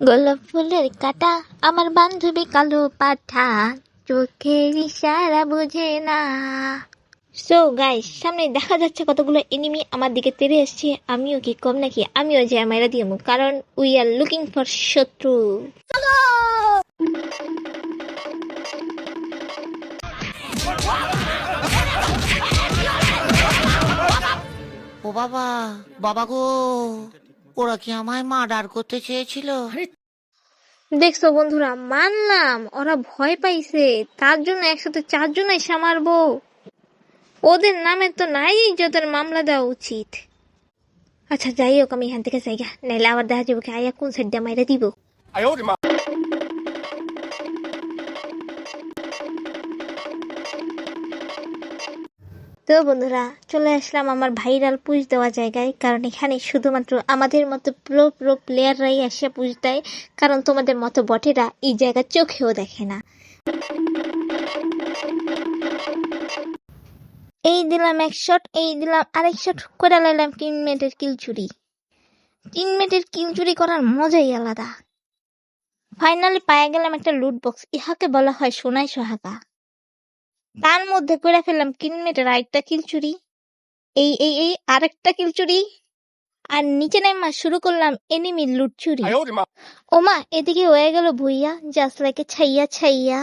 গোলাপ ফুলের কাটা, আমার বান্ধবী কালো পাঠা, চোখের ইশারা বুঝে না। সো গাইস সামনে দেখা যাচ্ছে কতগুলো এনিমি আমার দিকে তেড়ে এসছে আমিও কি কম নাকি? আমিও যে মেরা দিয়ে কারণ উই আর লুকিং ফর শত্রু। ও বাবা বাবা গো। ওরা কি আমায় মার্ডার করতে চেয়েছিল? দেখছ বন্ধুরা মানলাম ওরা ভয় পাইছে। তার জন্য একসাথে চারজন এসে মারবো। ওদের নামে তো নাই ইজ্জতের মামলা দেওয়া উচিত। আচ্ছা যাই হোক আমি এখান থেকে যাই। গা। নাইলে আবার দেখা যাব কি আয়া কোন সাইড দিয়ে মাইরা দিব। তো বন্ধুরা, চলে আসলাম আমার ভাইরাল পুজ দেওয়া জায়গায়। কারণ এখানে শুধুমাত্র আমাদের মতো প্রো প্রো প্লেয়াররাই আসে পুজ দেয়। কারণ তোমাদের মতো বটেরা এই জায়গা চোখেও দেখে না। এই দিলাম এক শট এই দিলাম আরেক শট করে লাইলাম তিন মিনিটের কিল চুরি। তিন মিনিটের কিল চুরি করার মজাই আলাদা। ফাইনালি পায়ে গেলাম একটা লুট বক্স ইহাকে বলা হয় সোনাই সোহাগা। তার মধ্যে করে ফেললাম কিনমেটার আরেকটা কিলচুরি এই এই এই আরেকটা কিলচুরি আর নিচে নেমা শুরু করলাম এনিমির লুটচুরি ওমা এদিকে হয়ে গেল ভুইয়া জাস্ট লাইকে ছাইয়া ছাইয়া।